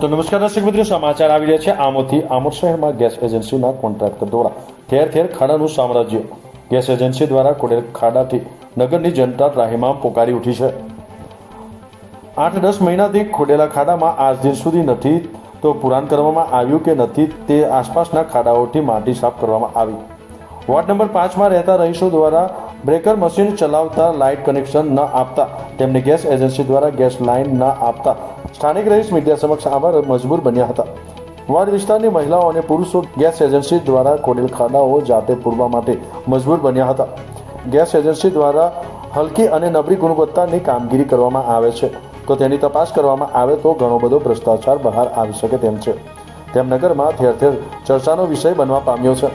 તો નમસ્કાર દર્શક મિત્રો, સમાચાર આવી રહ્યા છે આમોથી આમોદ શહેરમાં ગેસ એજન્સીના કોન્ટ્રાક્ટર દ્વારા ઠેર ઠેર ખાડાનું સામ્રાજ્ય. ગેસ એજન્સી દ્વારા કોડેલ ખાડાથી નગરની જનતા રાહીમાં પોકારી ઉઠી છે. આઠ દસ મહિનાથી ખોડેલા ખાડામાં આજ દિન સુધી નથી તો પુરાણ કરવામાં આવ્યું કે નથી તે આસપાસના ખાડાઓથી માટી સાફ કરવામાં આવી. વોર્ડ નંબર પાંચમાં રહેતા રહીશો દ્વારા બ્રેકર મશીન ચલાવતા લાઇટ કનેક્શન ન આપતા, તેમને ગેસ એજન્સી દ્વારા ગેસ લાઇન ન આપતા. સ્થાનિક રહીશ મીડિયા સમક્ષ આભાર મજબૂર બન્યા હતા. વાડ વિસ્તારની મહિલાઓ અને પુરુષો ગેસ એજન્સી દ્વારા ખોડેલ ખાડાઓ જાતે પૂરવા માટે મજબૂર બન્યા હતા. ગેસ એજન્સી દ્વારા હલકી અને નબળી ગુણવત્તાની કામગીરી કરવામાં આવે છે. તો તેની તપાસ કરવામાં આવે તો ઘણો બધો ભ્રષ્ટાચાર બહાર આવી શકે તેમ છે. તેમ નગરમાં ઠેર ઠેર ચર્ચાનો વિષય બનવા પામ્યો છે.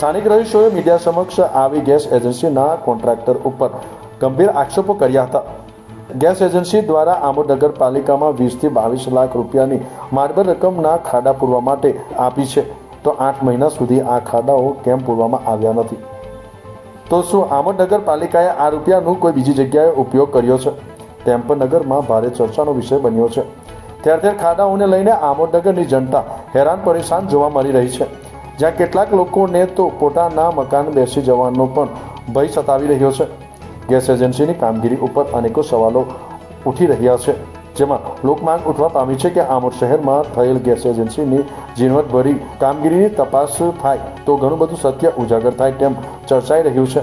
સ્થાનિક રહીશોએ મીડિયા સમક્ષ આવી ગેસ એજન્સીના કોન્ટ્રાક્ટર ઉપર ગંભીર આક્ષેપો કર્યા હતા. ગેસ એજન્સી દ્વારા આમોદ નગરપાલિકામાં વીસથી બાવીસ લાખ રૂપિયાની માર્બલ રકમના ખાડા પૂરવા માટે આપી છે. તો આઠ મહિના સુધી આ ખાડાઓ કેમ પૂરવામાં આવ્યા નથી? તો શું આમોદ નગરપાલિકાએ આ રૂપિયાનું કોઈ બીજી જગ્યાએ ઉપયોગ કર્યો છે? તેમ પણ નગરમાં ભારે ચર્ચાનો વિષય બન્યો છે. ત્યાર ત્યાં ખાડાઓને લઈને આમોદનગરની જનતા હેરાન પરેશાન જોવા મળી રહી છે. જ્યાં કેટલાક લોકોને તો પોતાના મકાન બેસી જવાનો પણ ભય સતાવી રહ્યો છે. ગેસ એજન્સીની કામગીરી ઉપર અનેકો સવાલો ઉઠી રહ્યા છે, જેમાં લોકમાંગ ઉઠવા પામી છે કે આમોદ શહેરમાં થયેલ ગેસ એજન્સીની ઝીણવટભરી કામગીરીની તપાસ થાય તો ઘણું બધું સત્ય ઉજાગર થાય તેમ ચર્ચાઈ રહ્યું છે.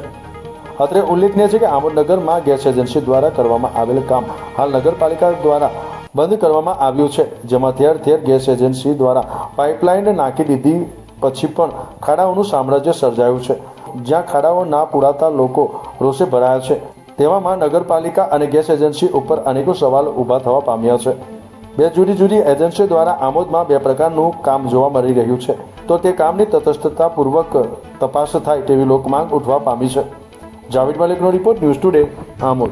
અત્રે ઉલ્લેખનીય છે કે આમોદ નગરમાં ગેસ એજન્સી દ્વારા કરવામાં આવેલ કામ હાલ નગરપાલિકા દ્વારા બંધ કરવામાં આવ્યું છે, જેમાં ઠેર ઠેર ગેસ એજન્સી દ્વારા પાઇપલાઇન નાખી દીધી પછી પણ ખાડાઓનું સામ્રાજ્ય સર્જાયું છે. જ્યાં ખાડાઓ ના પૂરાતા લોકો રોષે ભરાયા છે. તેવામાં નગરપાલિકા અને ગેસ એજન્સી ઉપર અનેકો સવાલ ઊભા થવા પામ્યા છે. બે જુદી જુદી એજન્સીઓ દ્વારા આમોદમાં બે પ્રકારનું કામ જોવા મળી રહ્યું છે. તો તે કામની તટસ્થતાપૂર્વક તપાસ થાય તેવી લોકમાંગ ઉઠવા પામી છે. જાવેદ મલિકનો રિપોર્ટ ન્યૂઝ ટુડે, આમોદ.